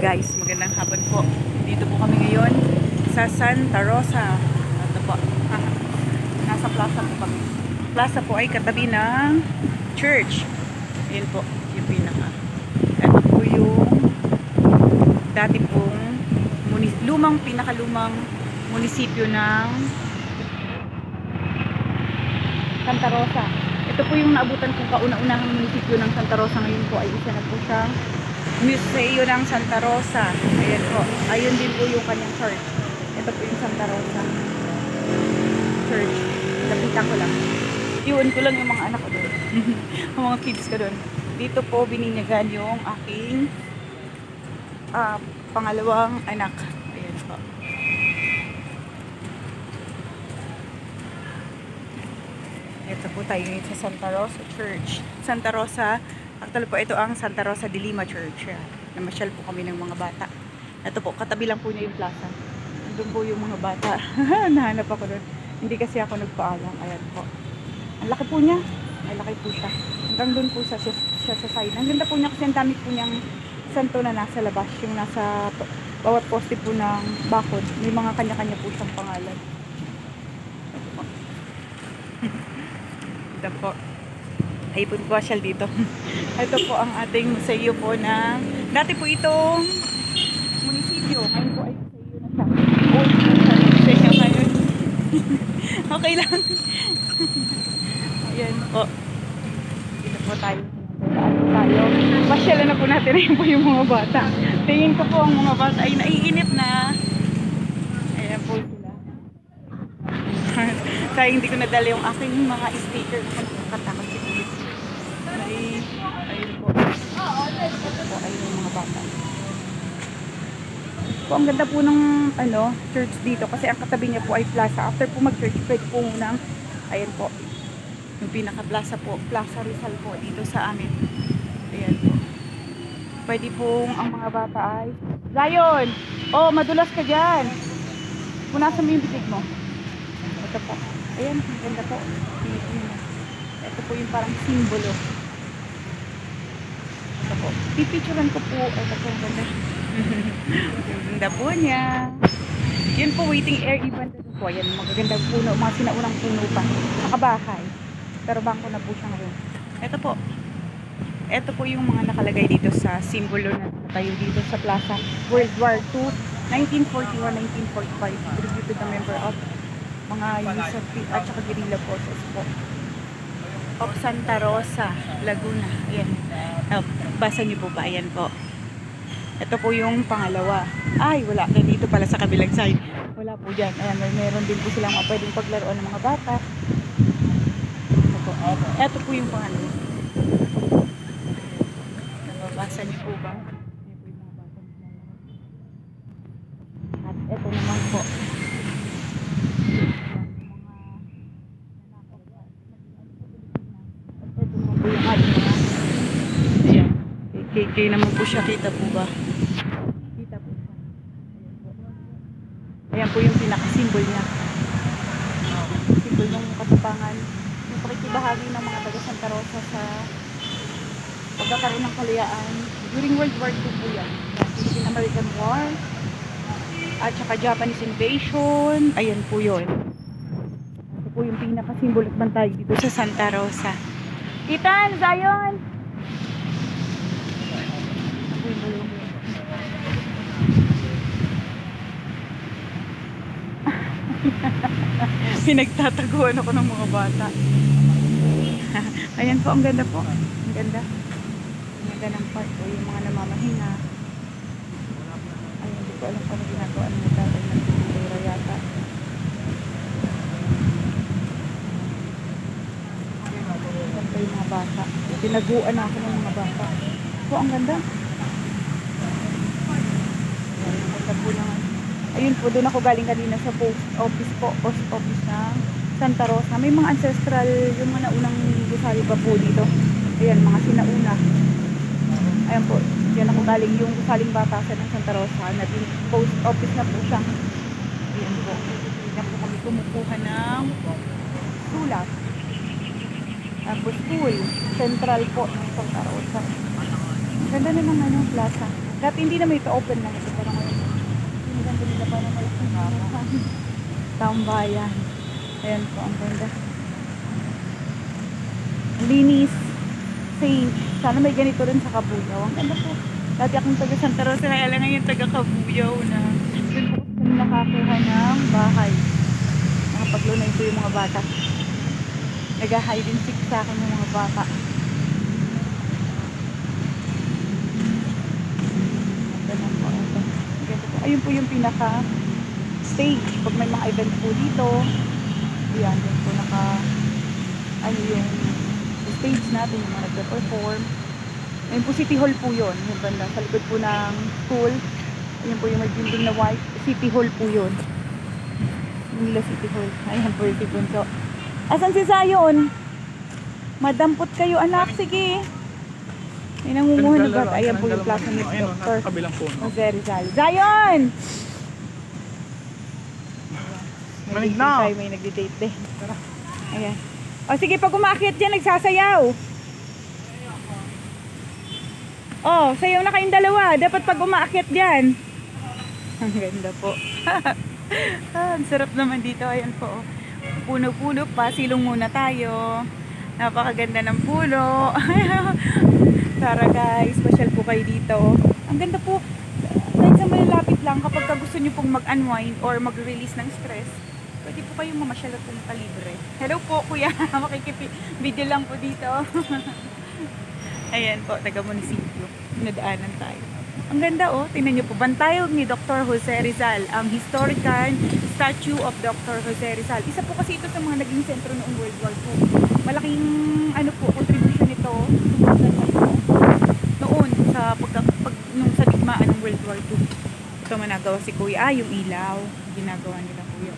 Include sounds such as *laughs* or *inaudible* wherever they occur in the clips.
guys, magandang hapon po. Dito po kami ngayon sa Santa Rosa. Ito po. *laughs* Nasa plaza po kami. Plaza po ay katabi ng church. Ayan po, yung pinaka. Ito po yung dati pong lumang, pinakalumang munisipyo ng Santa Rosa. Ito po yung naabutan kong kauna-unahang munisipyo ng Santa Rosa. Ngayon po ay isa na po siyang Museo ng Santa Rosa. Ayan po. Ayun din po yung kanyang church. Ito po yung Santa Rosa church. Lapitan ko lang. Iwan ko lang yung mga anak ko doon. *laughs* yung mga kids ko doon. Dito po bininyagan yung aking ah, pangalawang anak. Ayan po. Ito po tayo sa Santa Rosa Church. Santa Rosa, actually po ito ang Santa Rosa de Lima Church. Namasyal po kami ng mga bata. Ito po, katabi lang po niya yung plaza. Nandun po yung mga bata. *laughs* Nahanap ako doon. Hindi kasi ako nagpaalam. Ayan po. Ang laki po niya. Ay, laki po siya. Hanggang doon po siya, siya sa side. Ang ganda po niya kasi ang dami po niyang santo na nasa labas. Yung nasa bawat poste po ng bakod. May mga kanya-kanya po siyang pangalan. Ito po. *laughs* Ito po. Ay po pasyal dito. *laughs* Ito po ang ating museo po na dati po itong munisipyo. Ngayon po ay museo na siya. Museo ngayon. *laughs* okay lang. Ayan po. Dito po tayo. Tayo. Pasyalan na po natin rin po yung mga bata. Tingin ko po ang mga bata ay naiinip na. Ayan po sila. *laughs* Kaya hindi ko nadala yung aking mga sticker na nakakatakot Po, ang ganda po ng ano, church dito kasi ang katabi niya po ay plaza. After po mag-church, pwede po munang, ayan po, yung pinaka-plaza po, Plaza Rizal po dito sa amin. Ayan po. Pwede pong ang mga bata ay, Zion! Oh, madulas ka dyan! Punasan mo yung bibig mo. Ito po. Ayan, ang ganda po. Ito po yung parang simbolo. Ito po. Pipicturean ko po. Ito po, ang ganda. *laughs* ganda po niya. Yan po, waiting air even doon po. Ayan, magagandang puno. Mga sinaunang puno pa. Nakabahay. Pero bangko na po siya ngayon. Ito po. Ito po yung mga nakalagay dito sa simbolo na tayo dito sa plaza. World War II, 1941-1945. Tribute to the member of mga of at saka guerrilla forces po. Of Santa Rosa, Laguna. Ayan. Oh, basa niyo po ba? Ayan po. Ito po yung pangalawa. Ay, wala. Nandito pala sa kabilang side. Wala po dyan. Ayan, may meron din po silang mga pwedeng paglaruan ng mga bata. Ito po. Ito po yung pangalawa. Nababasa niyo po ba? Ayan po yung mga bata. At ito naman po. Ito naman po yung ating mga Ayan. KK naman po siya. Kita po ba? Kita po siya. Ayan po. Yung pinaka-symbol niya. Symbol ng katipangan. Yung pakikibahagi ng mga taga Santa Rosa sa pagkakaroon ng kalayaan. During World War II po yan. Philippine-American War. At saka Japanese invasion. Ayan po yun. Ito po yung pinaka-symbol at bantay dito sa Santa Rosa. Kitan, Zion! Ako yung balong yun. *laughs* Pinagtataguan ako ng mga bata. Ayan po, ang ganda po. Ang ganda. Ang ganda ng park po, yung mga namamahinga. Ayun, hindi ko alam kung ano ginagawa ng tatay ng pintura yata. Ganda yung mga bata. Tinaguan ako ng mga bata. Po, ang ganda. Ayan, ang ganda po naman. Ayun po, doon ako galing kanina sa post office po, post office ng Santa Rosa. May mga ancestral, yung mga naunang gusali pa po dito. Ayan, mga sinauna. Ayan po, diyan ako galing yung gusaling batasan ng Santa Rosa. Naging post office na po siya. Ayan po. Diyan po kami kumukuha ng sulat. Tapos school, central po ng Santa Rosa. Ganda na ng ano, plaza. Dati hindi naman ito open lang ito. Pero ngayon, pinaganda nila para malaking *laughs* tambayan. Ayan po, ang ganda. Linis. Safe. Sana may ganito rin sa Kabuyaw. Ang ganda po. Dati akong taga Santa Rosa, kaya lang ngayon taga Kabuyaw na. Doon po kami nakakuha ng bahay. Nakapaglunay po yung mga bata. Nag-hide and seek sa akin yung mga bata. Ganun po. ito. Ganito po. Ayun po yung pinaka stage. Pag may mga event po dito, yan, yan po naka ano yung stage natin, yung mga nagpe-perform. Ayun po, City Hall po yun. Yung banda, sa likod po ng school. Ayun po yung may building na white. City Hall po yun. Manila City Hall. Ayan po yung si Bunso. Asan si Zion? Madampot kayo, anak. Sige. May nangunguha na ba? Ayan po yung plaza ni Dr. nasa kabilang puno. Jose Rizal. Zion! Manig na. tayo, may nagdi-date din. Ayan. O sige, pag umakyat dyan, nagsasayaw. Oh, sayaw na kayong dalawa. Dapat pag umakyat dyan. *laughs* Ang ganda po. *laughs* ah, ang sarap naman dito. Ayan po. Puno-puno pa. Silong muna tayo. Napakaganda ng puno. *laughs* Tara guys, special po kayo dito. Ang ganda po. Kahit sa malalapit lang, kapag ka gusto nyo pong mag-unwind or mag-release ng stress, pwede po kayong mamasyal at pumunta libre. Hello po kuya, *laughs* makikipid-video lang po dito. *laughs* Ayan po, taga-munisipyo. Nadaanan tayo. Ang ganda oh, tingnan nyo po, bantayog ni Dr. Jose Rizal, ang historical statue of Dr. Jose Rizal. Isa po kasi ito sa mga naging sentro noong World War II. Malaking ano po, contribution nito noon sa pagka, pag, nung sa digmaan ng World War II. Ito managawa si Kuya. Ah, yung ilaw. Ginagawa nila Kuya.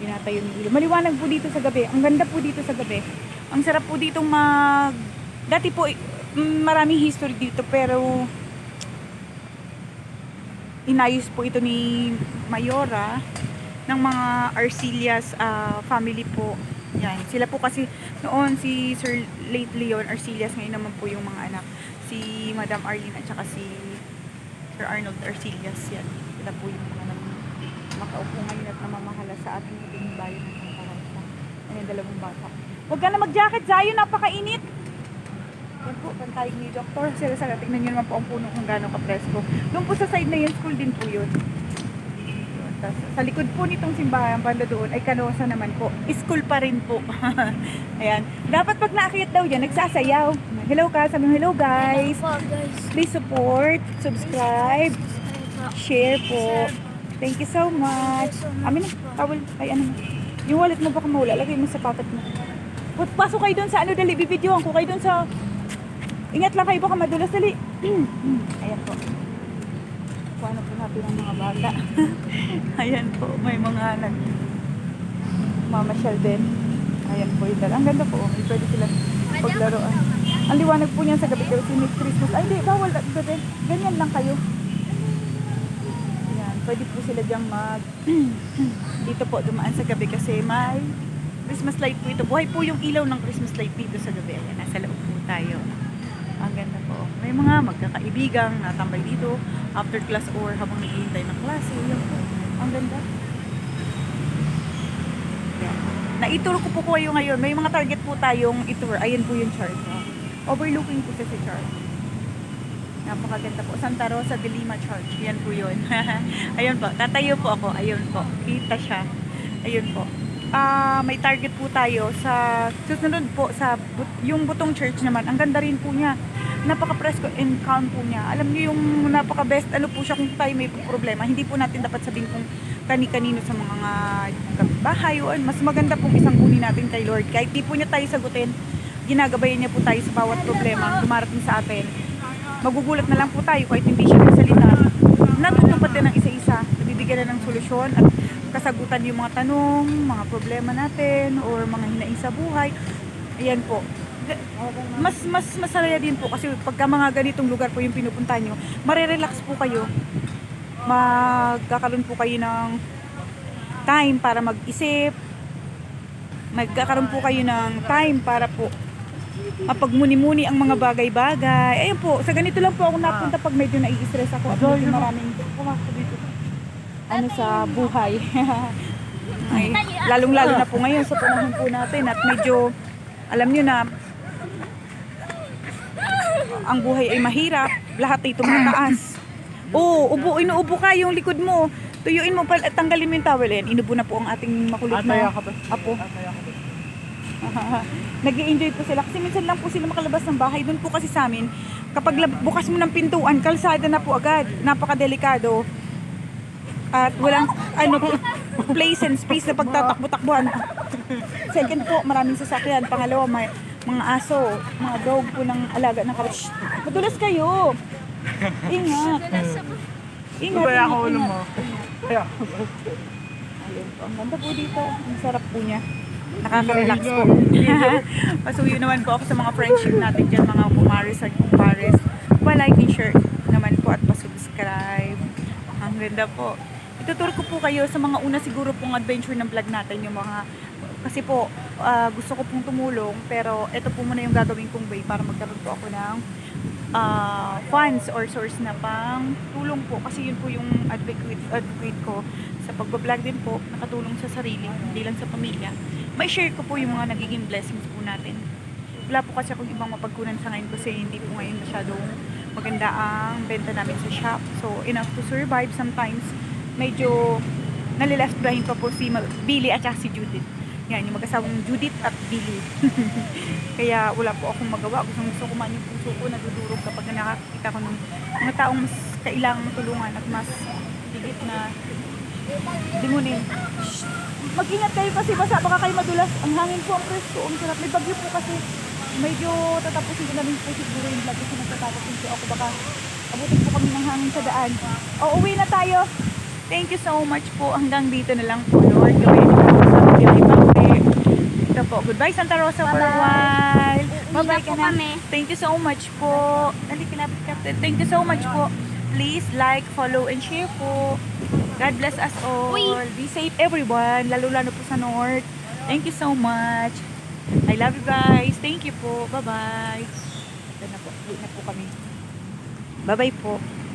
Pinatayo yung ilaw. Maliwanag po dito sa gabi. Ang ganda po dito sa gabi. Ang sarap po ditong mag... Dati po, mm, maraming history dito pero inayos po ito ni Mayora ng mga Arcillas ah, family po. Yan. Sila po kasi noon si Sir late Leon Arcillas ngayon naman po yung mga anak. Si Madam Arlene at saka si Sir Arnold Arcillas yan. Sila po yung mga makaupo ngayon at namamahala sa ating ating bayan ng Santa. Ano yung dalawang bata. Huwag ka na mag-jacket, Zayo, napakainit. Yan po, pantay ni Dr. Sila sa tingnan nyo naman po ang puno kung gaano ka-presko. Doon po sa side na yun, school din po yun. Yun. Tas, sa likod po nitong simbahan, banda doon, ay kanosa naman po. School pa rin po. *laughs* Ayan. Dapat pag naakyat daw yan, nagsasayaw. Hello ka, sabi mo, hello guys. Po, guys. Please support, subscribe, share po. Thank you so much. Amin tawal, ay ano mo. Yung wallet mo baka mawala, lagay mo sa pocket mo. Put, pasok kayo doon sa ano, dali, bibidyohan ko kayo doon sa... Ingat lang kayo, baka madulas, dali. *clears throat* Ayan po. Na po natin ang mga bata. *laughs* Ayan po, may mga nag... Mamasyal din. Ayan po yun. Ang ganda po, may pwede sila paglaruan. Ang liwanag po niyan sa gabi kasi may Christmas. Ay, hindi, bawal gabi. Ganyan lang kayo. Ayan, pwede po sila diyang mag... *clears throat* dito po dumaan sa gabi kasi may Christmas light po ito. Buhay po yung ilaw ng Christmas light dito sa gabi. Ayan, nasa loob po tayo. Ang ganda po. May mga magkakaibigang natambay dito after class or habang naghihintay ng klase. Yan po. Ang ganda. Ayan. Naituro ko po kayo ngayon. May mga target po tayong itour. Ayan po yung chart. Oh. Overlooking po sa si chart. Napakaganda po. Santa Rosa de Lima Church. Yan po yun. *laughs* Ayun po. Tatayo po ako. Ayun po. Kita siya. Ayun po. Ah, may target po tayo sa susunod po sa but- yung Butong Church naman. Ang ganda rin po niya. Napaka-presko and calm po niya. Alam niyo yung napaka-best ano po siya kung tayo may problema. Hindi po natin dapat sabihin kung kani-kanino sa mga bahay o ano. mas maganda pong isang kunin natin kay Lord. Kahit di po niya tayo sagutin, ginagabayan niya po tayo sa bawat problema ang dumarating sa atin magugulat na lang po tayo kahit hindi siya nagsalita. Natutupad din ng isa-isa. Nabibigyan na ng solusyon at kasagutan yung mga tanong, mga problema natin, or mga hinaing sa buhay. Ayan po. Mas mas masaya din po kasi pagka mga ganitong lugar po yung pinupunta nyo, marirelax po kayo. Magkakaroon po kayo ng time para mag-isip. Magkakaroon po kayo ng time para po mapagmuni-muni ang mga bagay-bagay. Ayun po, sa ganito lang po ako napunta pag medyo nai-stress ako. At medyo maraming ano sa buhay. *laughs* Ay, lalong-lalo na po ngayon sa panahon po natin at medyo alam nyo na ang buhay ay mahirap, lahat ay tumataas. *clears throat* Oo, ubo, inuubo ka yung likod mo. Tuyuin mo pa at tanggalin mo yung towel. Yan, inubo na po ang ating makulit Ataya na ka ba? apo. Ataya ka ba? *laughs* nag enjoy po sila kasi minsan lang po sila makalabas ng bahay. Doon po kasi sa amin, kapag bukas mo ng pintuan, kalsada na po agad. Napakadelikado. At walang ano place and space na pagtatakbo-takbuhan. *laughs* Second po, maraming sasakyan. Pangalawa, may mga aso, mga dog po ng alaga ng karat. Madulas kayo. *laughs* Ingat. Ingat, Kaya ingat, ako ulo ingat. mo. Kaya. Ang ganda po dito. Ang sarap po niya. Nakaka-relax po. *laughs* Pasuyo naman po ako sa mga friendship natin dyan, mga kumaris at kumpares. Pa-like and share naman po at pa-subscribe. Ang ganda po. Ituturo ko po kayo sa mga una siguro pong adventure ng vlog natin, yung mga kasi po ah, gusto ko pong tumulong pero ito po muna yung gagawin kong way para magkaroon po ako ng ah, funds or source na pang tulong po. Kasi yun po yung advocate, advocate ko. Sa pagbablog din po nakatulong sa sarili hindi lang sa pamilya. May share ko po yung mga nagiging blessings po natin. Wala po kasi akong ibang mapagkunan sa ngayon kasi hindi po ngayon masyadong maganda ang benta namin sa shop. So enough to survive. Sometimes medyo nalileft behind pa po si Billy at si Judith yan, yung mag-asawang Judith at Billy. Kaya wala po akong magawa. Gusto gusto ko man yung puso ko nadudurog kapag nakakita ko ng mga taong mas kailangang tulungan at mas higit na dingunin. Mag-ingat kayo kasi basa baka kayo madulas. Ang hangin po ang presko. Ang sarap. May bagyo po kasi. Medyo tatapusin ko na rin po siguro yung vlog kasi nagtatapos po ako. Baka abutin po kami ng hangin sa daan. O, uwi na tayo. Thank you so much po. Hanggang dito na lang po, Lord. Gawin ako sa. Goodbye, Santa Rosa for a while. Bye-bye ka na. Thank you so much po. Dali, kinapit ka. Thank you so much po. Please like, follow, and share po. God bless us all. Be safe everyone, lalo-lalo po sa North. Thank you so much. I love you guys. Thank you po. Bye-bye. Ito na po. Uwi na po kami. Bye-bye po.